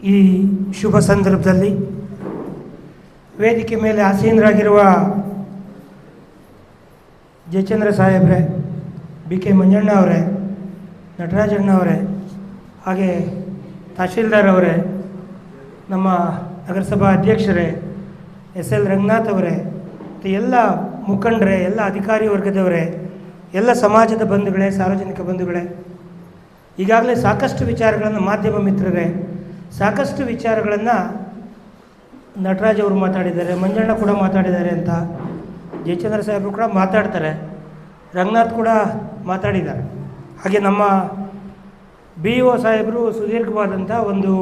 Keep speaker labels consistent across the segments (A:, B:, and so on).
A: ಈ ಶುಭ ಸಂದರ್ಭದಲ್ಲಿ ವೇದಿಕೆ ಮೇಲೆ ಆಸೀನರಾಗಿರುವ ಜಯಚಂದ್ರ ಸಾಹೇಬ್ರೆ ಬಿ ಕೆ ಮಂಜಣ್ಣ ಅವರೇ ನಟರಾಜಣ್ಣ ಅವರೇ, ಹಾಗೆ ತಹಶೀಲ್ದಾರ್ ಅವರೇ, ನಮ್ಮ ನಗರಸಭಾ ಅಧ್ಯಕ್ಷರೇ, ಎಸ್ ಎಲ್ ರಂಗನಾಥ್ ಅವರೇ, ಮತ್ತು ಎಲ್ಲ ಮುಖಂಡರೇ, ಎಲ್ಲ ಅಧಿಕಾರಿ ವರ್ಗದವರೇ, ಎಲ್ಲ ಸಮಾಜದ ಬಂಧುಗಳೇ, ಸಾರ್ವಜನಿಕ ಬಂಧುಗಳೇ, ಈಗಾಗಲೇ ಸಾಕಷ್ಟು ವಿಚಾರಗಳನ್ನು ಮಾಧ್ಯಮ ಮಿತ್ರರೇ ಸಾಕಷ್ಟು ವಿಚಾರಗಳನ್ನು ನಟರಾಜ್ ಅವರು ಮಾತಾಡಿದ್ದಾರೆ, ಮಂಜಣ್ಣ ಕೂಡ ಮಾತಾಡಿದ್ದಾರೆ ಅಂತ ಜಯಚಂದ್ರ ಸಾಹೇಬರು ಕೂಡ ಮಾತಾಡ್ತಾರೆ. ರಂಗನಾಥ್ ಕೂಡ ಮಾತಾಡಿದ್ದಾರೆ. ಹಾಗೆ ನಮ್ಮ ಬಿ ಒ ಸಾಹೇಬರು ಸುದೀರ್ಘವಾದಂಥ ಒಂದು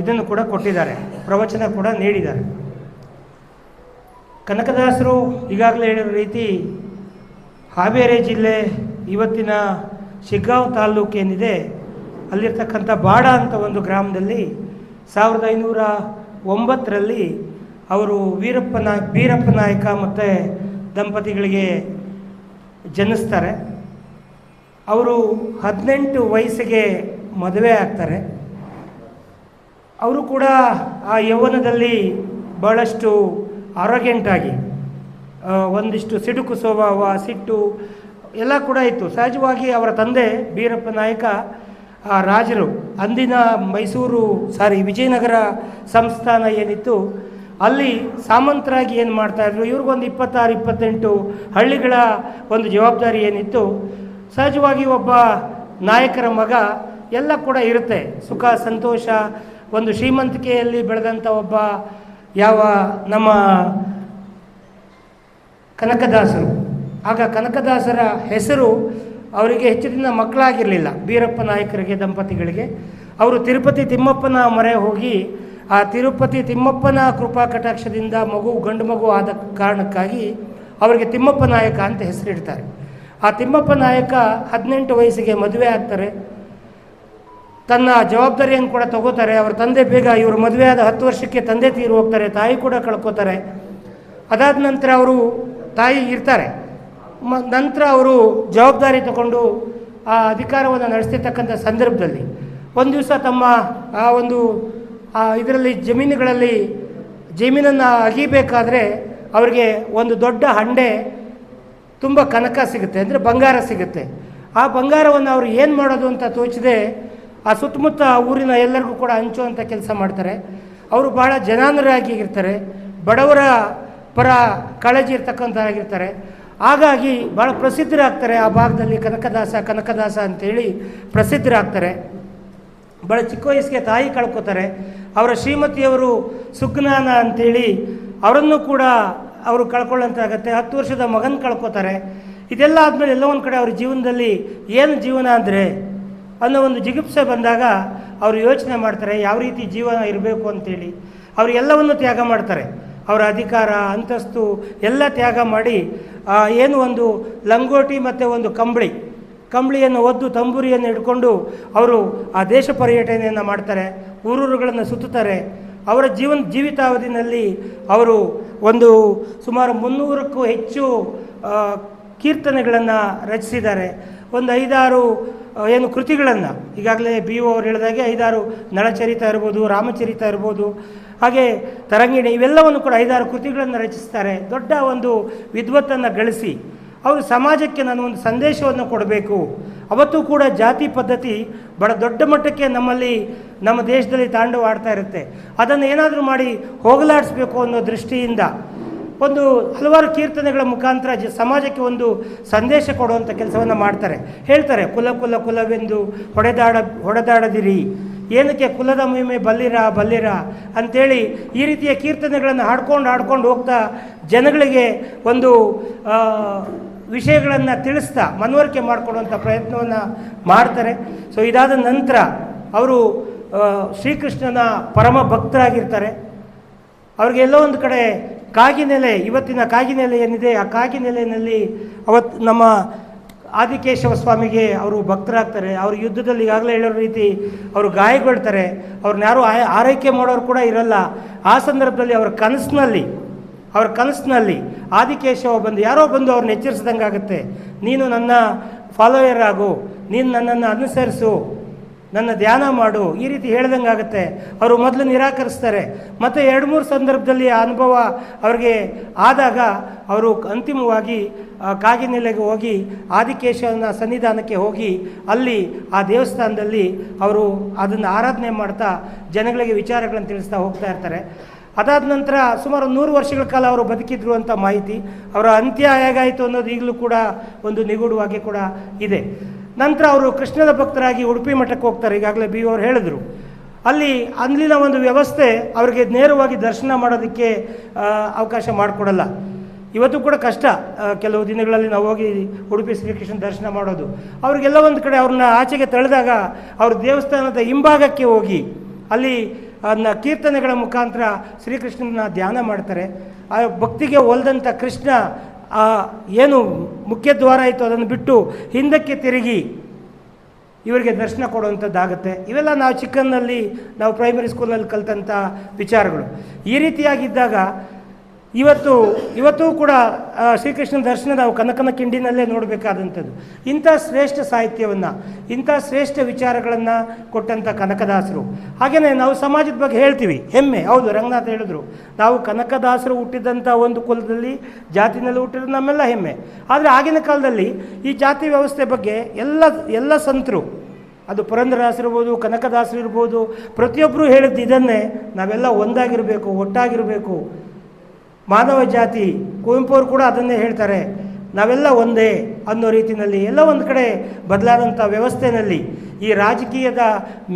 A: ಇದನ್ನು ಕೂಡ ಕೊಟ್ಟಿದ್ದಾರೆ, ಪ್ರವಚನ ಕೂಡ ನೀಡಿದ್ದಾರೆ. ಕನಕದಾಸರು ಈಗಾಗಲೇ ಹೇಳಿರೋ ರೀತಿ ಹಾವೇರಿ ಜಿಲ್ಲೆ ಇವತ್ತಿನ ಶಿಗ್ಗಾಂವ್ ತಾಲ್ಲೂಕು ಏನಿದೆ ಅಲ್ಲಿರ್ತಕ್ಕಂಥ ಬಾಡ ಅಂತ ಒಂದು ಗ್ರಾಮದಲ್ಲಿ ಸಾವಿರದ ಐನೂರ ಒಂಬತ್ತರಲ್ಲಿ ಅವರು ವೀರಪ್ಪ ನಾಯಕ್ ಮತ್ತು ದಂಪತಿಗಳಿಗೆ ಜನಿಸ್ತಾರೆ. ಅವರು ಹದಿನೆಂಟು ವಯಸ್ಸಿಗೆ ಮದುವೆ ಆಗ್ತಾರೆ. ಅವರು ಕೂಡ ಆ ಯೌವನದಲ್ಲಿ ಭಾಳಷ್ಟು ಆರೋಗ್ಯಂಟಾಗಿ ಒಂದಿಷ್ಟು ಸಿಡುಕು ಸ್ವಭಾವ ಸಿಟ್ಟು ಎಲ್ಲ ಕೂಡ ಇತ್ತು. ಸಹಜವಾಗಿ ಅವರ ತಂದೆ ಬೀರಪ್ಪ ನಾಯಕ ಆ ರಾಜರು ಅಂದಿನ ಮೈಸೂರು, ಸಾರಿ ವಿಜಯನಗರ ಸಂಸ್ಥಾನ ಏನಿತ್ತು, ಅಲ್ಲಿ ಸಾಮಂತರಾಗಿ ಏನು ಮಾಡ್ತಾಯಿದ್ರು ಇವ್ರಿಗೊಂದು ಇಪ್ಪತ್ತಾರು, ಇಪ್ಪತ್ತೆಂಟು ಹಳ್ಳಿಗಳ ಒಂದು ಜವಾಬ್ದಾರಿ ಏನಿತ್ತು? ಸಹಜವಾಗಿ ಒಬ್ಬ ನಾಯಕರ ಮಗ ಎಲ್ಲ ಕೂಡ ಇರುತ್ತೆ. ಸುಖ, ಸಂತೋಷ, ಒಂದು ಶ್ರೀಮಂತಿಕೆಯಲ್ಲಿ ಬೆಳೆದಂಥ ಒಬ್ಬ ಯಾವ ನಮ್ಮ ಕನಕದಾಸರು. ಆಗ ಕನಕದಾಸರ ಹೆಸರು ಅವರಿಗೆ ಹೆಚ್ಚು ದಿನ ಮಕ್ಕಳಾಗಿರಲಿಲ್ಲ. ಬೀರಪ್ಪ ನಾಯಕರಿಗೆ, ದಂಪತಿಗಳಿಗೆ. ಅವರು ತಿರುಪತಿ ತಿಮ್ಮಪ್ಪನ ಮೊರೆ ಹೋಗಿ, ಆ ತಿರುಪತಿ ತಿಮ್ಮಪ್ಪನ ಕೃಪಾ ಕಟಾಕ್ಷದಿಂದ ಮಗು, ಗಂಡು ಮಗು ಆದ ಕಾರಣಕ್ಕಾಗಿ ಅವರಿಗೆ ತಿಮ್ಮಪ್ಪ ನಾಯಕ ಅಂತ ಹೆಸರಿಡ್ತಾರೆ. ಆ ತಿಮ್ಮಪ್ಪ ನಾಯಕ ಹದಿನೆಂಟು ವಯಸ್ಸಿಗೆ ಮದುವೆ ಆಗ್ತಾರೆ. ತನ್ನ ಜವಾಬ್ದಾರಿಯನ್ನು ಕೂಡ ತಗೋತಾರೆ. ಅವರ ತಂದೆ ಬೇಗ ಇವರು ಮದುವೆ ಆದ ಹತ್ತು ವರ್ಷಕ್ಕೆ ತಂದೆ ತೀರು ಹೋಗ್ತಾರೆ, ತಾಯಿ ಕೂಡ ಕಳ್ಕೊತಾರೆ. ಅದಾದ ನಂತರ ಅವರು ತಾಯಿ ಇರ್ತಾರೆ. ನಂತರ ಅವರು ಜವಾಬ್ದಾರಿ ತಗೊಂಡು ಆ ಅಧಿಕಾರವನ್ನು ನಡೆಸ್ತಿರ್ತಕ್ಕಂಥ ಸಂದರ್ಭದಲ್ಲಿ ಒಂದು ದಿವಸ ತಮ್ಮ ಆ ಒಂದು, ಆ ಇದರಲ್ಲಿ ಜಮೀನುಗಳಲ್ಲಿ ಜಮೀನನ್ನು ಅಗಿಬೇಕಾದ್ರೆ ಅವರಿಗೆ ಒಂದು ದೊಡ್ಡ ಹಂಡೆ ತುಂಬ ಕನಕ ಸಿಗುತ್ತೆ, ಅಂದರೆ ಬಂಗಾರ ಸಿಗುತ್ತೆ. ಆ ಬಂಗಾರವನ್ನು ಅವರು ಏನು ಮಾಡೋದು ಅಂತ ತೋಚದೆ ಆ ಸುತ್ತಮುತ್ತ ಊರಿನ ಎಲ್ಲರಿಗೂ ಕೂಡ ಹಂಚುವಂಥ ಕೆಲಸ ಮಾಡ್ತಾರೆ. ಅವರು ಬಹಳ ಜನಾನರಾಗಿರ್ತಾರೆ ಬಡವರ ಪರ ಕಾಳಜಿ ಇರ್ತಕ್ಕಂಥವಾಗಿರ್ತಾರೆ ಹಾಗಾಗಿ ಭಾಳ ಪ್ರಸಿದ್ಧರಾಗ್ತಾರೆ ಆ ಭಾಗದಲ್ಲಿ ಕನಕದಾಸ ಕನಕದಾಸ ಅಂತೇಳಿ ಪ್ರಸಿದ್ಧರಾಗ್ತಾರೆ. ಭಾಳ ಚಿಕ್ಕ ವಯಸ್ಸಿಗೆ ತಾಯಿ ಕಳ್ಕೊತಾರೆ. ಅವರ ಶ್ರೀಮತಿಯವರು ಸುಜ್ಞಾನ ಅಂತೇಳಿ ಅವರನ್ನು ಕೂಡ ಅವರು ಕಳ್ಕೊಳ್ಳೋಂತಾಗತ್ತೆ. ಹತ್ತು ವರ್ಷದ ಮಗನ ಕಳ್ಕೊತಾರೆ. ಇದೆಲ್ಲ ಆದಮೇಲೆ ಎಲ್ಲ ಒಂದು ಕಡೆ ಅವ್ರ ಜೀವನದಲ್ಲಿ ಏನು ಜೀವನ ಅಂದರೆ ಅನ್ನೋ ಒಂದು ಜಿಗುಪ್ಸೆ ಬಂದಾಗ ಅವರು ಯೋಚನೆ ಮಾಡ್ತಾರೆ, ಯಾವ ರೀತಿ ಜೀವನ ಇರಬೇಕು ಅಂತೇಳಿ. ಅವರು ಎಲ್ಲವನ್ನು ತ್ಯಾಗ ಮಾಡ್ತಾರೆ. ಅವರ ಅಧಿಕಾರ, ಅಂತಸ್ತು ಎಲ್ಲ ತ್ಯಾಗ ಮಾಡಿ ಏನು ಒಂದು ಲಂಗೋಟಿ ಮತ್ತು ಒಂದು ಕಂಬಳಿ, ಕಂಬಳಿಯನ್ನು ಒದ್ದು ತಂಬೂರಿಯನ್ನು ಹಿಡ್ಕೊಂಡು ಅವರು ಆ ದೇಶ ಪರ್ಯಟನೆಯನ್ನು ಮಾಡ್ತಾರೆ, ಊರೂರುಗಳನ್ನು ಸುತ್ತುತ್ತಾರೆ. ಅವರ ಜೀವನ ಜೀವಿತಾವಧಿನಲ್ಲಿ ಅವರು ಒಂದು ಸುಮಾರು ಮುನ್ನೂರಕ್ಕೂ ಹೆಚ್ಚು ಕೀರ್ತನೆಗಳನ್ನು ರಚಿಸಿದ್ದಾರೆ. ಒಂದು ಐದಾರು ಏನು ಕೃತಿಗಳನ್ನು, ಈಗಾಗಲೇ ಬಿ ಒ ಅವರು ಹೇಳಿದಾಗೆ ಐದಾರು ನಳಚರಿತ ಇರ್ಬೋದು, ರಾಮಚರಿತ ಇರ್ಬೋದು ಹಾಗೆ ತರಂಗಿಣಿ ಇವೆಲ್ಲವನ್ನು ಕೂಡ ಐದಾರು ಕೃತಿಗಳನ್ನು ರಚಿಸ್ತಾರೆ. ದೊಡ್ಡ ಒಂದು ವಿದ್ವತ್ತನ್ನು ಗಳಿಸಿ ಅವರು ಸಮಾಜಕ್ಕೆ ನಾನು ಒಂದು ಸಂದೇಶವನ್ನು ಕೊಡಬೇಕು. ಅವತ್ತು ಕೂಡ ಜಾತಿ ಪದ್ಧತಿ ಬಹಳ ದೊಡ್ಡ ಮಟ್ಟಕ್ಕೆ ನಮ್ಮಲ್ಲಿ ನಮ್ಮ ದೇಶದಲ್ಲಿ ತಾಂಡವಾಡ್ತಾ ಇರುತ್ತೆ. ಅದನ್ನು ಏನಾದರೂ ಮಾಡಿ ಹೋಗಲಾಡಿಸ್ಬೇಕು ಅನ್ನೋ ದೃಷ್ಟಿಯಿಂದ ಒಂದು ಹಲವಾರು ಕೀರ್ತನೆಗಳ ಮುಖಾಂತರ ಜ ಸಮಾಜಕ್ಕೆ ಒಂದು ಸಂದೇಶ ಕೊಡುವಂಥ ಕೆಲಸವನ್ನು ಮಾಡ್ತಾರೆ. ಹೇಳ್ತಾರೆ, ಕುಲ ಕುಲ ಕುಲವೆಂದು ಹೊಡೆದಾಡ, ಹೊಡೆದಾಡದಿರಿ. ಏನಕ್ಕೆ ಕುಲದ ಮಹಿಮೆ ಬಲ್ಲಿರ ಬಲ್ಲಿರ ಅಂಥೇಳಿ ಈ ರೀತಿಯ ಕೀರ್ತನೆಗಳನ್ನು ಹಾಡ್ಕೊಂಡು ಹಾಡ್ಕೊಂಡು ಹೋಗ್ತಾ ಜನಗಳಿಗೆ ಒಂದು ವಿಷಯಗಳನ್ನು ತಿಳಿಸ್ತಾ ಮನವರಿಕೆ ಮಾಡಿಕೊಡುವಂಥ ಪ್ರಯತ್ನವನ್ನು ಮಾಡ್ತಾರೆ. ಸೊ ಇದಾದ ನಂತರ ಅವರು ಶ್ರೀಕೃಷ್ಣನ ಪರಮ ಭಕ್ತರಾಗಿರ್ತಾರೆ. ಅವ್ರಿಗೆಲ್ಲೋ ಒಂದು ಕಡೆ ಕಾಗಿನೆಲೆ, ಇವತ್ತಿನ ಕಾಗಿನೆಲೆ ಏನಿದೆ, ಆ ಕಾಗಿನೆಲೆಯಲ್ಲಿ ಅವತ್ತು ನಮ್ಮ ಆದಿಕೇಶವ ಸ್ವಾಮಿಗೆ ಅವರು ಭಕ್ತರಾಗ್ತಾರೆ. ಅವರು ಯುದ್ಧದಲ್ಲಿ ಈಗಾಗಲೇ ಹೇಳೋ ರೀತಿ ಅವರು ಗಾಯಗೊಳ್ತಾರೆ. ಅವ್ರನ್ನ ಯಾರು ಆರೈಕೆ ಮಾಡೋರು ಕೂಡ ಇರಲ್ಲ. ಆ ಸಂದರ್ಭದಲ್ಲಿ ಅವರ ಕನಸಿನಲ್ಲಿ, ಅವ್ರ ಕನಸಿನಲ್ಲಿ ಆದಿಕೇಶವ ಬಂದು ಯಾರೋ ಬಂದು ಅವ್ರನ್ನ ಎಚ್ಚರಿಸ್ದಂಗೆ ಆಗುತ್ತೆ ನೀನು ನನ್ನ ಫಾಲೋಯರ್ ಆಗು. ನೀನು ನನ್ನನ್ನು ಅನುಸರಿಸು. ನನ್ನ ಧ್ಯಾನ ಮಾಡು. ಈ ರೀತಿ ಹೇಳ್ದಂಗೆ ಆಗುತ್ತೆ ಅವರು ಮೊದಲು ನಿರಾಕರಿಸ್ತಾರೆ. ಮತ್ತು ಎರಡು ಮೂರು ಸಂದರ್ಭದಲ್ಲಿ ಆ ಅನುಭವ ಅವರಿಗೆ ಆದಾಗ ಅವರು ಅಂತಿಮವಾಗಿ ಕಾಗಿನೆಲೆಗೆ ಹೋಗಿ ಆದಿಕೇಶವನ ಸನ್ನಿಧಾನಕ್ಕೆ ಹೋಗಿ ಅಲ್ಲಿ ಆ ದೇವಸ್ಥಾನದಲ್ಲಿ ಅವರು ಅದನ್ನು ಆರಾಧನೆ ಮಾಡ್ತಾ ಜನಗಳಿಗೆ ವಿಚಾರಗಳನ್ನು ತಿಳಿಸ್ತಾ ಹೋಗ್ತಾ ಇರ್ತಾರೆ. ಅದಾದ ನಂತರ ಸುಮಾರು ನೂರು ವರ್ಷಗಳ ಕಾಲ ಅವರು ಬದುಕಿದ್ರು ಅಂತ ಮಾಹಿತಿ. ಅವರ ಅಂತ್ಯ ಹೇಗಾಯಿತು ಅನ್ನೋದು ಈಗಲೂ ಕೂಡ ಒಂದು ನಿಗೂಢವಾಗಿ ಕೂಡ ಇದೆ. ನಂತರ ಅವರು ಕೃಷ್ಣನ ಭಕ್ತರಾಗಿ ಉಡುಪಿ ಮಠಕ್ಕೆ ಹೋಗ್ತಾರೆ. ಈಗಾಗಲೇ ಬಿ ಅವರು ಹೇಳಿದರು. ಅಲ್ಲಿ ಅಲ್ಲಿನ ಒಂದು ವ್ಯವಸ್ಥೆ ಅವರಿಗೆ ನೇರವಾಗಿ ದರ್ಶನ ಮಾಡೋದಕ್ಕೆ ಅವಕಾಶ ಮಾಡಿಕೊಡಲ್ಲ. ಇವತ್ತು ಕೂಡ ಕಷ್ಟ. ಕೆಲವು ದಿನಗಳಲ್ಲಿ ನಾವು ಹೋಗಿ ಉಡುಪಿ ಶ್ರೀಕೃಷ್ಣ ದರ್ಶನ ಮಾಡೋದು. ಅವ್ರಿಗೆಲ್ಲ ಒಂದು ಕಡೆ ಅವ್ರನ್ನ ಆಚೆಗೆ ತಳೆದಾಗ ಅವ್ರ ದೇವಸ್ಥಾನದ ಹಿಂಭಾಗಕ್ಕೆ ಹೋಗಿ ಅಲ್ಲಿ ಅದನ್ನ ಕೀರ್ತನೆಗಳ ಮುಖಾಂತರ ಶ್ರೀಕೃಷ್ಣನ ಧ್ಯಾನ ಮಾಡ್ತಾರೆ. ಆ ಭಕ್ತಿಗೆ ಹೋಲ್ದಂಥ ಕೃಷ್ಣ ಆ ಏನು ಮುಖ್ಯ ದ್ವಾರ ಇತ್ತು ಅದನ್ನು ಬಿಟ್ಟು ಹಿಂದಕ್ಕೆ ತಿರುಗಿ ಇವರಿಗೆ ದರ್ಶನ ಕೊಡುವಂಥದ್ದಾಗುತ್ತೆ. ಇವೆಲ್ಲ ನಾವು ಚಿಕ್ಕನ್ನಲ್ಲಿ ನಾವು ಪ್ರೈಮರಿ ಸ್ಕೂಲಲ್ಲಿ ಕಲಿತಂಥ ವಿಚಾರಗಳು. ಈ ರೀತಿಯಾಗಿದ್ದಾಗ ಇವತ್ತು, ಇವತ್ತೂ ಕೂಡ ಶ್ರೀಕೃಷ್ಣ ನಾವು ಕನಕನ ಕಿಂಡಿನಲ್ಲೇ ನೋಡಬೇಕಾದಂಥದ್ದು. ಇಂಥ ಶ್ರೇಷ್ಠ ಸಾಹಿತ್ಯವನ್ನು, ಇಂಥ ಶ್ರೇಷ್ಠ ವಿಚಾರಗಳನ್ನು ಕೊಟ್ಟಂಥ ಕನಕದಾಸರು. ಹಾಗೆಯೇ ನಾವು ಸಮಾಜದ ಬಗ್ಗೆ ಹೇಳ್ತೀವಿ, ಹೆಮ್ಮೆ. ಹೌದು, ರಂಗನಾಥ್ ಹೇಳಿದ್ರು, ನಾವು ಕನಕದಾಸರು ಹುಟ್ಟಿದಂಥ ಒಂದು ಕುಲದಲ್ಲಿ, ಜಾತಿನಲ್ಲಿ ಹುಟ್ಟಿರೋದು ನಮ್ಮೆಲ್ಲ ಹೆಮ್ಮೆ. ಆದರೆ ಆಗಿನ ಕಾಲದಲ್ಲಿ ಈ ಜಾತಿ ವ್ಯವಸ್ಥೆ ಬಗ್ಗೆ ಎಲ್ಲ ಎಲ್ಲ ಸಂತರು, ಅದು ಪುರಂದರಾಸಿರ್ಬೋದು ಕನಕದಾಸರು ಇರ್ಬೋದು ಪ್ರತಿಯೊಬ್ಬರು ಹೇಳಿದ್ದು ಇದನ್ನೇ, ನಾವೆಲ್ಲ ಒಂದಾಗಿರಬೇಕು, ಒಟ್ಟಾಗಿರಬೇಕು. ಮಾನವ ಜಾತಿ, ಕುವೆಂಪು ಅವರು ಕೂಡ ಅದನ್ನೇ ಹೇಳ್ತಾರೆ. ನಾವೆಲ್ಲ ಒಂದೇ ಅನ್ನೋ ರೀತಿಯಲ್ಲಿ ಎಲ್ಲ ಒಂದು ಕಡೆ ಬದಲಾದಂಥ ವ್ಯವಸ್ಥೆಯಲ್ಲಿ ಈ ರಾಜಕೀಯದ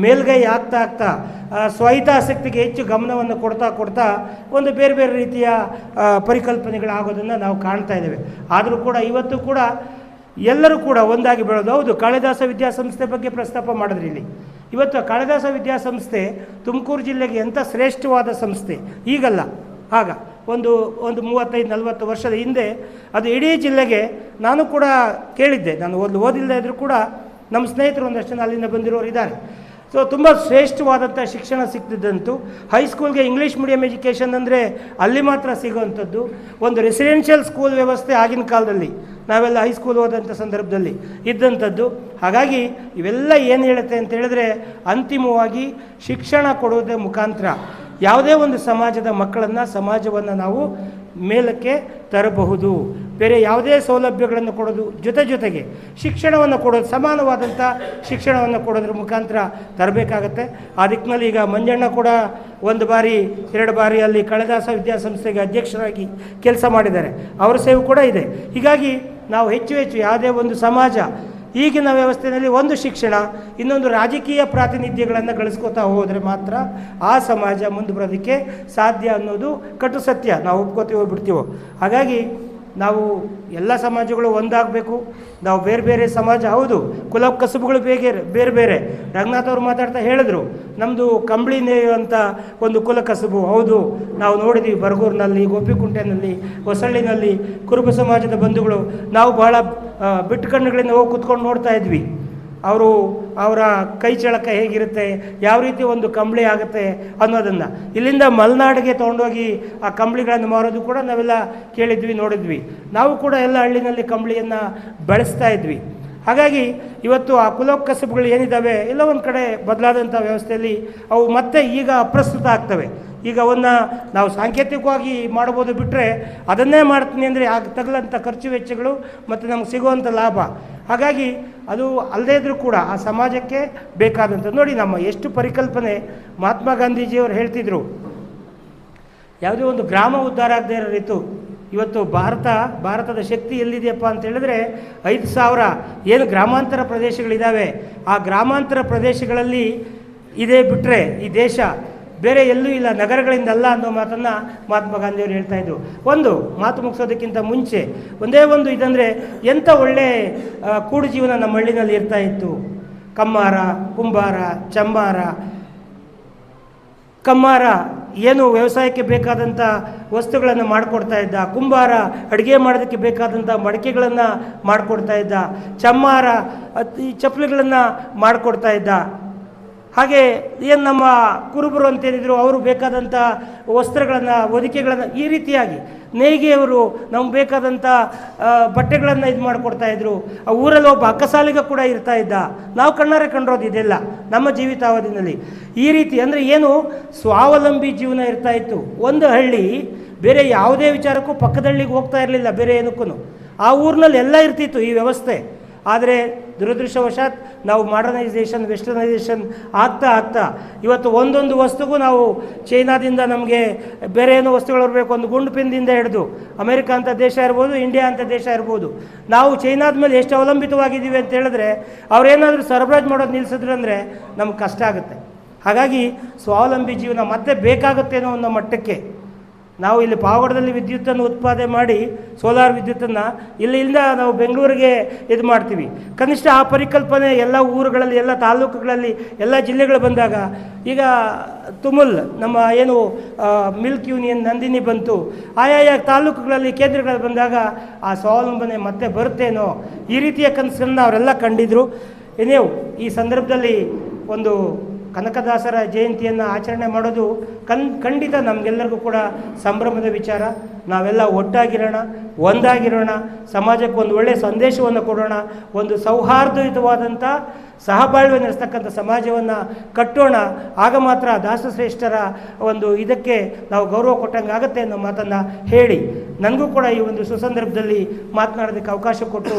A: ಮೇಲ್ಗೈ ಆಗ್ತಾ ಆಗ್ತಾ ಸ್ವಹಿತಾಸಕ್ತಿಗೆ ಹೆಚ್ಚು ಗಮನವನ್ನು ಕೊಡ್ತಾ ಕೊಡ್ತಾ ಒಂದು ಬೇರೆ ಬೇರೆ ರೀತಿಯ ಪರಿಕಲ್ಪನೆಗಳಾಗೋದನ್ನು ನಾವು ಕಾಣ್ತಾ ಇದ್ದೇವೆ. ಆದರೂ ಕೂಡ ಇವತ್ತು ಕೂಡ ಎಲ್ಲರೂ ಕೂಡ ಒಂದಾಗಿ ಬೆಳೆದು, ಹೌದು, ಕಾಳಿದಾಸ ವಿದ್ಯಾಸಂಸ್ಥೆ ಬಗ್ಗೆ ಪ್ರಸ್ತಾಪ ಮಾಡಿದ್ರಿ ಇಲ್ಲಿ. ಇವತ್ತು ಕಾಳಿದಾಸ ವಿದ್ಯಾಸಂಸ್ಥೆ ತುಮಕೂರು ಜಿಲ್ಲೆಗೆ ಎಂಥ ಶ್ರೇಷ್ಠವಾದ ಸಂಸ್ಥೆ? ಈಗಲ್ಲ. ಆಗ ಒಂದು ಒಂದು ಮೂವತ್ತೈದು, ನಲವತ್ತು ವರ್ಷದ ಹಿಂದೆ ಅದು ಇಡೀ ಜಿಲ್ಲೆಗೆ ನಾನು ಕೂಡ ಕೇಳಿದ್ದೆ. ನಾನು ಓದಲು, ಓದಿಲ್ಲದೆ ಇದ್ದರೂ ಕೂಡ ನಮ್ಮ ಸ್ನೇಹಿತರು ಒಂದಷ್ಟು ಜನ ಅಲ್ಲಿಂದ ಬಂದಿರೋರು ಇದ್ದಾರೆ. ಸೊ ತುಂಬ ಶ್ರೇಷ್ಠವಾದಂಥ ಶಿಕ್ಷಣ ಸಿಗ್ತಿದ್ದಂತು ಹೈಸ್ಕೂಲ್ಗೆ ಇಂಗ್ಲೀಷ್ ಮೀಡಿಯಂ ಎಜುಕೇಷನ್ ಅಂದರೆ ಅಲ್ಲಿ ಮಾತ್ರ ಸಿಗೋವಂಥದ್ದು. ಒಂದು ರೆಸಿಡೆನ್ಷಿಯಲ್ ಸ್ಕೂಲ್ ವ್ಯವಸ್ಥೆ ಆಗಿನ ಕಾಲದಲ್ಲಿ, ನಾವೆಲ್ಲ ಹೈಸ್ಕೂಲ್ ಹೋದಂಥ ಸಂದರ್ಭದಲ್ಲಿ ಇದ್ದಂಥದ್ದು. ಹಾಗಾಗಿ ಇವೆಲ್ಲ ಏನು ಹೇಳುತ್ತೆ ಅಂತ ಹೇಳಿದ್ರೆ ಅಂತಿಮವಾಗಿ ಶಿಕ್ಷಣ ಕೊಡುವುದೇ ಮುಖಾಂತರ. ಯಾವುದೇ ಒಂದು ಸಮಾಜದ ಮಕ್ಕಳನ್ನು, ಸಮಾಜವನ್ನು ನಾವು ಮೇಲಕ್ಕೆ ತರಬಹುದು. ಬೇರೆ ಯಾವುದೇ ಸೌಲಭ್ಯಗಳನ್ನು ಕೊಡೋದು ಜೊತೆ ಜೊತೆಗೆ ಶಿಕ್ಷಣವನ್ನು ಕೊಡೋದು, ಸಮಾನವಾದಂಥ ಶಿಕ್ಷಣವನ್ನು ಕೊಡೋದ್ರ ಮುಖಾಂತರ ತರಬೇಕಾಗತ್ತೆ. ಆ ದಿಕ್ಕಿನಲ್ಲಿ ಈಗ ಮಂಜಣ್ಣ ಕೂಡ ಒಂದು ಬಾರಿ, ಎರಡು ಬಾರಿ ಅಲ್ಲಿ ಕಳೆದಾಸ ವಿದ್ಯಾಸಂಸ್ಥೆಗೆ ಅಧ್ಯಕ್ಷರಾಗಿ ಕೆಲಸ ಮಾಡಿದ್ದಾರೆ. ಅವರ ಸೇವೆ ಕೂಡ ಇದೆ. ಹೀಗಾಗಿ ನಾವು ಹೆಚ್ಚು ಹೆಚ್ಚು ಯಾವುದೇ ಒಂದು ಸಮಾಜ ಈಗಿನ ವ್ಯವಸ್ಥೆಯಲ್ಲಿ ಒಂದು ಶಿಕ್ಷಣ, ಇನ್ನೊಂದು ರಾಜಕೀಯ ಪ್ರಾತಿನಿಧ್ಯಗಳನ್ನು ಗಳಿಸ್ಕೋತಾ ಹೋದರೆ ಮಾತ್ರ ಆ ಸಮಾಜ ಮುಂದೆ ಬರೋದಕ್ಕೆ ಸಾಧ್ಯ ಅನ್ನೋದು ಕಟು ಸತ್ಯ. ನಾವು ಒಪ್ಕೋತೀವೋ ಹೋಗ್ಬಿಡ್ತೀವೋ. ಹಾಗಾಗಿ ನಾವು ಎಲ್ಲ ಸಮಾಜಗಳು ಒಂದಾಗಬೇಕು. ನಾವು ಬೇರೆ ಬೇರೆ ಸಮಾಜ, ಹೌದು ಕುಲ ಕಸುಬುಗಳು ಬೇರೆ ಬೇರೆ ಬೇರೆ. ರಂಗನಾಥ್ ಅವರು ಮಾತಾಡ್ತಾ ಹೇಳಿದ್ರು ನಮ್ಮದು ಕಂಬಳಿ ನೇಯುವಂಥ ಒಂದು ಕುಲ ಕಸುಬು. ಹೌದು, ನಾವು ನೋಡಿದ್ವಿ ಬರಗೂರಿನಲ್ಲಿ, ಗೋಪಿಕುಂಟೆನಲ್ಲಿ, ಹೊಸಳ್ಳಿನಲ್ಲಿ ಕುರುಬ ಸಮಾಜದ ಬಂಧುಗಳು. ನಾವು ಬಹಳ ಬಿಟ್ಟು ಕಣ್ಣುಗಳಿಂದ ಹೋಗಿ ಕುತ್ಕೊಂಡು ನೋಡ್ತಾ ಇದ್ವಿ. ಅವರು ಅವರ ಕೈ ಚಳಕ ಹೇಗಿರುತ್ತೆ, ಯಾವ ರೀತಿ ಒಂದು ಕಂಬಳಿ ಆಗುತ್ತೆ ಅನ್ನೋದನ್ನು. ಇಲ್ಲಿಂದ ಮಲೆನಾಡಿಗೆ ತೊಗೊಂಡೋಗಿ ಆ ಕಂಬಳಿಗಳನ್ನು ಮಾರೋದು ಕೂಡ ನಾವೆಲ್ಲ ಕೇಳಿದ್ವಿ, ನೋಡಿದ್ವಿ. ನಾವು ಕೂಡ ಎಲ್ಲ ಹಳ್ಳಿನಲ್ಲಿ ಕಂಬಳಿಯನ್ನು ಬೆಳೆಸ್ತಾ ಇದ್ವಿ. ಹಾಗಾಗಿ ಇವತ್ತು ಆ ಕುಲೋಕಸಬ್ಗಳು ಏನಿದ್ದಾವೆ, ಎಲ್ಲ ಒಂದು ಕಡೆ ಬದಲಾದಂಥ ವ್ಯವಸ್ಥೆಯಲ್ಲಿ ಅವು ಮತ್ತೆ ಈಗ ಅಪ್ರಸ್ತುತ ಆಗ್ತವೆ. ಈಗ ಅವನ್ನ ನಾವು ಸಾಂಕೇತಿಕವಾಗಿ ಮಾಡ್ಬೋದು ಬಿಟ್ಟರೆ ಅದನ್ನೇ ಮಾಡ್ತೀನಿ ಅಂದರೆ ಆಗ ತಗಲಂಥ ಖರ್ಚು ವೆಚ್ಚಗಳು ಮತ್ತು ನಮ್ಗೆ ಸಿಗುವಂಥ ಲಾಭ. ಹಾಗಾಗಿ ಅದು ಅಲ್ಲದೇ ಇದ್ರೂ ಕೂಡ ಆ ಸಮಾಜಕ್ಕೆ ಬೇಕಾದಂಥ ನೋಡಿ ನಮ್ಮ ಎಷ್ಟು ಪರಿಕಲ್ಪನೆ ಮಹಾತ್ಮ ಗಾಂಧೀಜಿಯವರು ಹೇಳ್ತಿದ್ರು. ಯಾವುದೇ ಒಂದು ಗ್ರಾಮ ಉದ್ಧಾರ ಆಗದೇ ಇರೋ ಇವತ್ತು ಭಾರತ, ಭಾರತದ ಶಕ್ತಿ ಎಲ್ಲಿದೆಯಪ್ಪ ಅಂತ ಹೇಳಿದ್ರೆ ಐದು ಸಾವಿರ ಏನು ಗ್ರಾಮಾಂತರ ಪ್ರದೇಶಗಳಿದ್ದಾವೆ ಆ ಗ್ರಾಮಾಂತರ ಪ್ರದೇಶಗಳಲ್ಲಿ ಇದೇ ಬಿಟ್ಟರೆ ಈ ದೇಶ ಬೇರೆ ಎಲ್ಲೂ ಇಲ್ಲ, ನಗರಗಳಿಂದ ಅಲ್ಲ ಅನ್ನೋ ಮಾತನ್ನು ಮಹಾತ್ಮ ಗಾಂಧಿಯವರು ಹೇಳ್ತಾ ಇದ್ರು. ಒಂದು, ಮಾತು ಮುಗಿಸೋದಕ್ಕಿಂತ ಮುಂಚೆ ಒಂದೇ ಒಂದು ಇದಂದರೆ ಎಂಥ ಒಳ್ಳೆ ಕೂಡು ಜೀವನ ನಮ್ಮ ಹಳ್ಳಿನಲ್ಲಿ ಇರ್ತಾ ಇತ್ತು. ಕಮ್ಮಾರ, ಕುಂಬಾರ ಚಮ್ಮಾರ ಕಮ್ಮಾರ ಏನು ವ್ಯವಸಾಯಕ್ಕೆ ಬೇಕಾದಂಥ ವಸ್ತುಗಳನ್ನು ಮಾಡಿಕೊಡ್ತಾ ಇದ್ದ, ಕುಂಬಾರ ಅಡುಗೆ ಮಾಡೋದಕ್ಕೆ ಬೇಕಾದಂಥ ಮಡಿಕೆಗಳನ್ನು ಮಾಡಿಕೊಡ್ತಾ ಇದ್ದ, ಚಮ್ಮಾರ ಈ ಚಪ್ಪಲಿಗಳನ್ನು ಮಾಡಿಕೊಡ್ತಾ ಇದ್ದ. ಹಾಗೆ ಏನು ನಮ್ಮ ಕುರುಬರು ಅಂತೇನಿದ್ರು ಅವರು ಬೇಕಾದಂಥ ವಸ್ತ್ರಗಳನ್ನು, ಹೊದಿಕೆಗಳನ್ನು ಈ ರೀತಿಯಾಗಿ ನೇಯ್ಗೆಯವರು ನಮ್ಗೆ ಬೇಕಾದಂಥ ಬಟ್ಟೆಗಳನ್ನು ಇದು ಮಾಡಿಕೊಡ್ತಾ ಇದ್ರು. ಆ ಊರಲ್ಲಿ ಒಬ್ಬ ಅಕ್ಕಸಾಲಿಗ ಕೂಡ ಇರ್ತಾ ಇದ್ದ. ನಾವು ಕಣ್ಣಾರೆ ಕಂಡಿರೋದು ಇದೆಲ್ಲ, ನಮ್ಮ ಜೀವಿತಾವಧಿನಲ್ಲಿ. ಈ ರೀತಿ ಅಂದರೆ ಏನು, ಸ್ವಾವಲಂಬಿ ಜೀವನ ಇರ್ತಾ ಇತ್ತು. ಒಂದು ಹಳ್ಳಿ, ಬೇರೆ ಯಾವುದೇ ವಿಚಾರಕ್ಕೂ ಪಕ್ಕದಳ್ಳಿಗೆ ಹೋಗ್ತಾ ಇರಲಿಲ್ಲ, ಬೇರೆ ಏನಕ್ಕೂ ಆ ಊರಿನಲ್ಲಿ ಎಲ್ಲ ಇರ್ತಿತ್ತು ಈ ವ್ಯವಸ್ಥೆ. ಆದರೆ ದುರದೃಷ್ಟವಶಾತ್ ನಾವು ಮಾಡರ್ನೈಸೇಷನ್ ವೆಸ್ಟರ್ನೈಸೇಷನ್ ಆಗ್ತಾ ಆಗ್ತಾ ಇವತ್ತು ಒಂದೊಂದು ವಸ್ತುಗೂ ನಾವು ಚೈನಾದಿಂದ ನಮಗೆ ಬೇರೆ ಏನೋ ವಸ್ತುಗಳು ಬರಬೇಕು ಒಂದು ಗುಂಡು ಪಿಂದಿಂದ ಹಿಡಿದು ಅಮೆರಿಕ ಅಂತ ದೇಶ ಇರ್ಬೋದು, ಇಂಡಿಯಾ ಅಂತ ದೇಶ ಇರ್ಬೋದು. ನಾವು ಚೈನಾದ ಮೇಲೆ ಎಷ್ಟು ಅವಲಂಬಿತವಾಗಿದ್ದೀವಿ ಅಂತ ಹೇಳಿದ್ರೆ ಅವರೇನಾದರೂ ಸರಬರಾಜು ಮಾಡೋದು ನಿಲ್ಲಿಸಿದ್ರು ಅಂದರೆ ನಮ್ಗೆ ಕಷ್ಟ ಆಗುತ್ತೆ. ಹಾಗಾಗಿ ಸ್ವಾವಲಂಬಿ ಜೀವನ ಮತ್ತೆ ಬೇಕಾಗುತ್ತೆ ಅನ್ನೋ ಮಟ್ಟಕ್ಕೆ ನಾವು ಇಲ್ಲಿ ಪಾವಗಡದಲ್ಲಿ ವಿದ್ಯುತ್ತನ್ನು ಉತ್ಪಾದನೆ ಮಾಡಿ ಸೋಲಾರ್ ವಿದ್ಯುತ್ತನ್ನು ಇಲ್ಲಿಂದ ನಾವು ಬೆಂಗಳೂರಿಗೆ ಇದು ಮಾಡ್ತೀವಿ. ಕನಿಷ್ಠ ಆ ಪರಿಕಲ್ಪನೆ ಎಲ್ಲ ಊರುಗಳಲ್ಲಿ, ಎಲ್ಲ ತಾಲೂಕುಗಳಲ್ಲಿ, ಎಲ್ಲ ಜಿಲ್ಲೆಗಳು ಬಂದಾಗ, ಈಗ ತುಮುಲ್ ನಮ್ಮ ಏನು ಮಿಲ್ಕ್ ಯೂನಿಯನ್ ನಂದಿನಿ ಬಂತು, ಆಯಾಯ ತಾಲೂಕುಗಳಲ್ಲಿ ಕೇಂದ್ರಗಳಲ್ಲಿ ಬಂದಾಗ ಆ ಸ್ವಾವಲಂಬನೆ ಮತ್ತೆ ಬರುತ್ತೇನೋ ಈ ರೀತಿಯ ಕನಸನ್ನು ಅವರೆಲ್ಲ ಕಂಡಿದ್ರು. ಏನೇವು, ಈ ಸಂದರ್ಭದಲ್ಲಿ ಒಂದು ಕನಕದಾಸರ ಜಯಂತಿಯನ್ನು ಆಚರಣೆ ಮಾಡೋದು ಕನ್, ಖಂಡಿತ ನಮಗೆಲ್ಲರಿಗೂ ಕೂಡ ಸಂಭ್ರಮದ ವಿಚಾರ. ನಾವೆಲ್ಲ ಒಟ್ಟಾಗಿರೋಣ, ಒಂದಾಗಿರೋಣ, ಸಮಾಜಕ್ಕೆ ಒಂದು ಒಳ್ಳೆಯ ಸಂದೇಶವನ್ನು ಕೊಡೋಣ, ಒಂದು ಸೌಹಾರ್ದಯುತವಾದಂಥ ಸಹಬಾಳ್ವೆ ನಡೆಸ್ತಕ್ಕಂಥ ಸಮಾಜವನ್ನು ಕಟ್ಟೋಣ. ಆಗ ಮಾತ್ರ ದಾಸಶ್ರೇಷ್ಠರ ಒಂದು ಇದಕ್ಕೆ ನಾವು ಗೌರವ ಕೊಟ್ಟಂಗೆ ಆಗುತ್ತೆ ಅನ್ನೋ ಮಾತನ್ನು ಹೇಳಿ. ನನಗೂ ಕೂಡ ಈ ಒಂದು ಸುಸಂದರ್ಭದಲ್ಲಿ ಮಾತನಾಡೋದಕ್ಕೆ ಅವಕಾಶ ಕೊಟ್ಟು